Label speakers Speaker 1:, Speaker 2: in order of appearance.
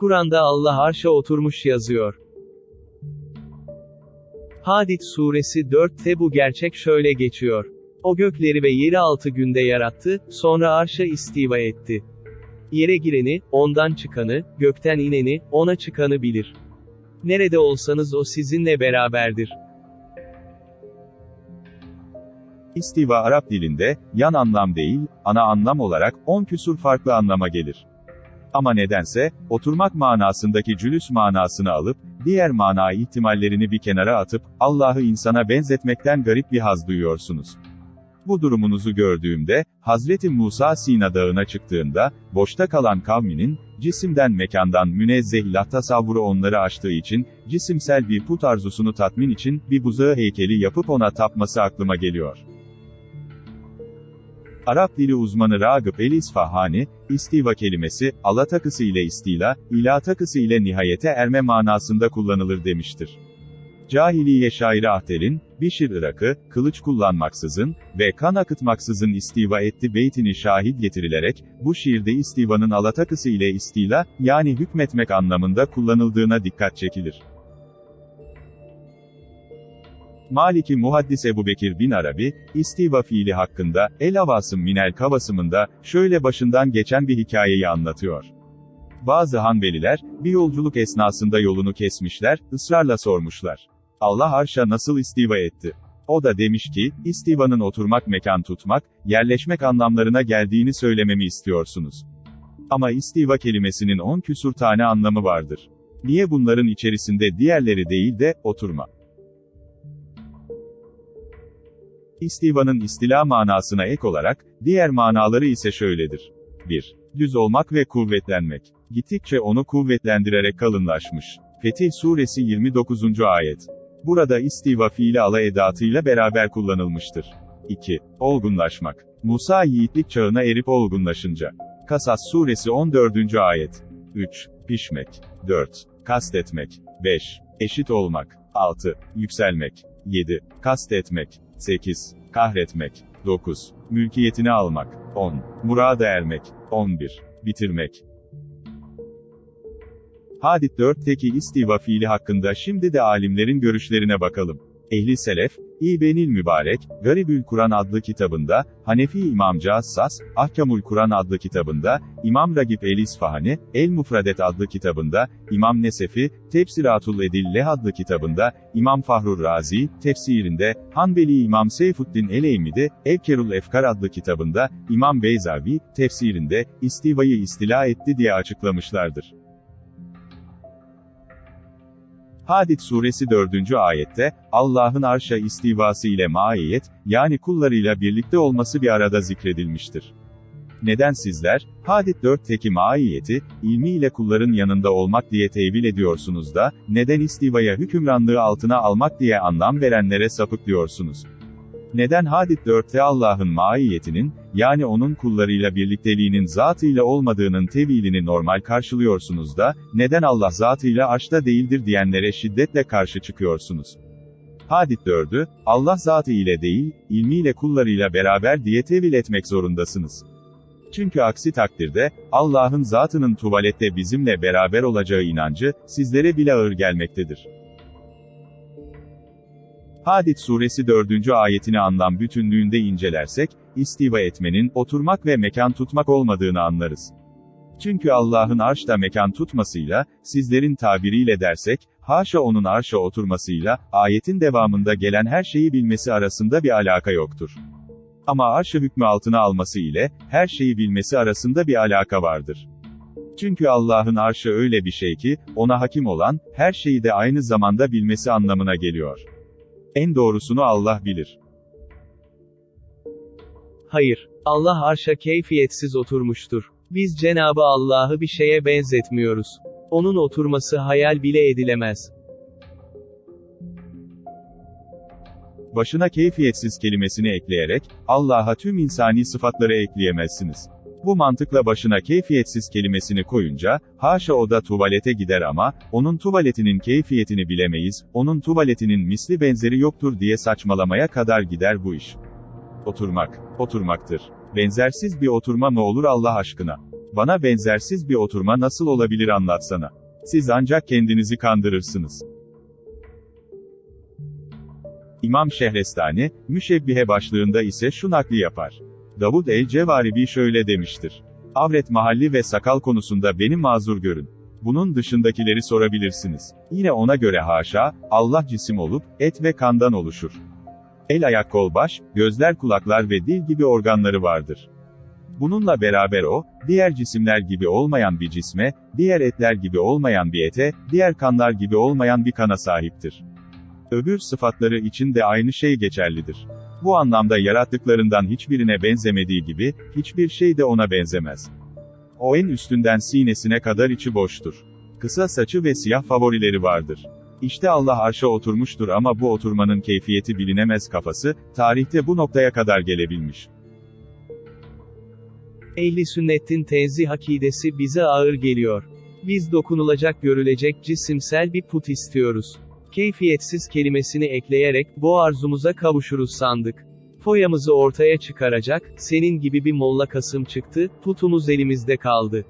Speaker 1: Kur'an'da Allah arşa oturmuş yazıyor. Hadid suresi 4'te bu gerçek şöyle geçiyor. O gökleri ve yeri altı günde yarattı, sonra arşa istiva etti. Yere gireni, ondan çıkanı, gökten ineni, ona çıkanı bilir. Nerede olsanız o sizinle beraberdir.
Speaker 2: İstiva Arap dilinde, yan anlam değil, ana anlam olarak, on küsur farklı anlama gelir. Ama nedense, oturmak manasındaki cülüs manasını alıp, diğer mana ihtimallerini bir kenara atıp, Allah'ı insana benzetmekten garip bir haz duyuyorsunuz. Bu durumunuzu gördüğümde, Hazreti Musa Sina Dağı'na çıktığında, boşta kalan kavminin, cisimden mekandan münezzeh ilah tasavvuru onları aştığı için, cisimsel bir put arzusunu tatmin için, bir buzağı heykeli yapıp ona tapması aklıma geliyor. Arap dili uzmanı Ragıp el İsfahani, istiva kelimesi, ala takısı ile istila, ila takısı ile nihayete erme manasında kullanılır demiştir. Cahiliye şairi Ahtel'in, Bişir Irak'ı, kılıç kullanmaksızın ve kan akıtmaksızın istiva etti beytini şahit getirilerek, bu şiirde istivanın alatakısı ile istila, yani hükmetmek anlamında kullanıldığına dikkat çekilir. Maliki Muhaddis Ebu Bekir bin Arabi, istiva fiili hakkında, El Avasım Minel Kavasımında, şöyle başından geçen bir hikayeyi anlatıyor. Bazı Hanbeliler, bir yolculuk esnasında yolunu kesmişler, ısrarla sormuşlar. Allah arşa nasıl istiva etti? O da demiş ki, istivanın oturmak mekan tutmak, yerleşmek anlamlarına geldiğini söylememi istiyorsunuz. Ama istiva kelimesinin on küsur tane anlamı vardır. Niye bunların içerisinde diğerleri değil de, oturma? İstivanın istila manasına ek olarak, diğer manaları ise şöyledir. 1. Düz olmak ve kuvvetlenmek. Gittikçe onu kuvvetlendirerek kalınlaşmış. Fetih Suresi 29. Ayet. Burada istiva fiili ala edatıyla beraber kullanılmıştır. 2. Olgunlaşmak. Musa yiğitlik çağına erip olgunlaşınca. Kasas Suresi 14. Ayet. 3. Pişmek. 4. Kastetmek. 5. Eşit olmak. 6. Yükselmek. 7. Kastetmek. 8. Kahretmek. 9. Mülkiyetini almak. 10. Murada ermek. 11. Bitirmek. Hadid 4'teki istiva fiili hakkında şimdi de alimlerin görüşlerine bakalım. Ehli Selef, İbenil Mübarek, Garibül Kur'an adlı kitabında, Hanefi İmam Cassas, Ahkamul Kur'an adlı kitabında, İmam Ragip el İsfahani, El Mufradet adlı kitabında, İmam Nesefi, Tefsiratul Edille adlı kitabında, İmam Fahrur Razi, tefsirinde, Hanbeli İmam Seyfuddin el-Eymidi, Evkerul Efkar adlı kitabında, İmam Beyzavi, tefsirinde, istivayı istila etti diye açıklamışlardır. Hadid suresi 4. ayette, Allah'ın arşa istivası ile maiyet, yani kullarıyla birlikte olması bir arada zikredilmiştir. Neden sizler, Hadid 4'teki maiyeti, ilmiyle kulların yanında olmak diye tevil ediyorsunuz da, neden istivaya hükümranlığı altına almak diye anlam verenlere sapıklıyorsunuz? Neden Hadid 4'te Allah'ın maiyetinin, yani onun kullarıyla birlikteliğinin zatıyla olmadığının tevilini normal karşılıyorsunuz da, neden Allah zatıyla arşta değildir diyenlere şiddetle karşı çıkıyorsunuz? Hadid 4'ü, Allah zatı ile değil, ilmiyle kullarıyla beraber diye tevil etmek zorundasınız. Çünkü aksi takdirde, Allah'ın zatının tuvalette bizimle beraber olacağı inancı, sizlere bile ağır gelmektedir. Hadid suresi 4. ayetini anlam bütünlüğünde incelersek, istiva etmenin, oturmak ve mekan tutmak olmadığını anlarız. Çünkü Allah'ın arşta mekan tutmasıyla, sizlerin tabiriyle dersek, haşa onun arşa oturmasıyla, ayetin devamında gelen her şeyi bilmesi arasında bir alaka yoktur. Ama arşı hükmü altına alması ile, her şeyi bilmesi arasında bir alaka vardır. Çünkü Allah'ın arşı öyle bir şey ki, ona hakim olan, her şeyi de aynı zamanda bilmesi anlamına geliyor. En doğrusunu Allah bilir.
Speaker 1: Hayır. Allah arşa keyfiyetsiz oturmuştur. Biz Cenabı Allah'ı bir şeye benzetmiyoruz. Onun oturması hayal bile edilemez.
Speaker 2: Başına keyfiyetsiz kelimesini ekleyerek, Allah'a tüm insani sıfatları ekleyemezsiniz. Bu mantıkla başına keyfiyetsiz kelimesini koyunca, haşa o da tuvalete gider ama, onun tuvaletinin keyfiyetini bilemeyiz, onun tuvaletinin misli benzeri yoktur diye saçmalamaya kadar gider bu iş. Oturmak, oturmaktır. Benzersiz bir oturma mı olur Allah aşkına? Bana benzersiz bir oturma nasıl olabilir anlatsana. Siz ancak kendinizi kandırırsınız. İmam Şehrestani, Müşebbihe başlığında ise şu nakli yapar. Davud el-Cevaribi şöyle demiştir. Avret mahalli ve sakal konusunda beni mazur görün. Bunun dışındakileri sorabilirsiniz. Yine ona göre haşa, Allah cisim olup, et ve kandan oluşur. El ayak kol baş, gözler kulaklar ve dil gibi organları vardır. Bununla beraber o, diğer cisimler gibi olmayan bir cisme, diğer etler gibi olmayan bir ete, diğer kanlar gibi olmayan bir kana sahiptir. Öbür sıfatları için de aynı şey geçerlidir. Bu anlamda yarattıklarından hiçbirine benzemediği gibi, hiçbir şey de ona benzemez. O en üstünden sinesine kadar içi boştur. Kısa saçı ve siyah favorileri vardır. İşte Allah arşa oturmuştur ama bu oturmanın keyfiyeti bilinemez kafası, tarihte bu noktaya kadar gelebilmiş.
Speaker 1: Ehli sünnetin tenzih akidesi bize ağır geliyor. Biz dokunulacak görülecek cisimsel bir put istiyoruz. Keyfiyetsiz kelimesini ekleyerek, bu arzumuza kavuşuruz sandık. Foyamızı ortaya çıkaracak, senin gibi bir molla kasım çıktı, putumuz elimizde kaldı.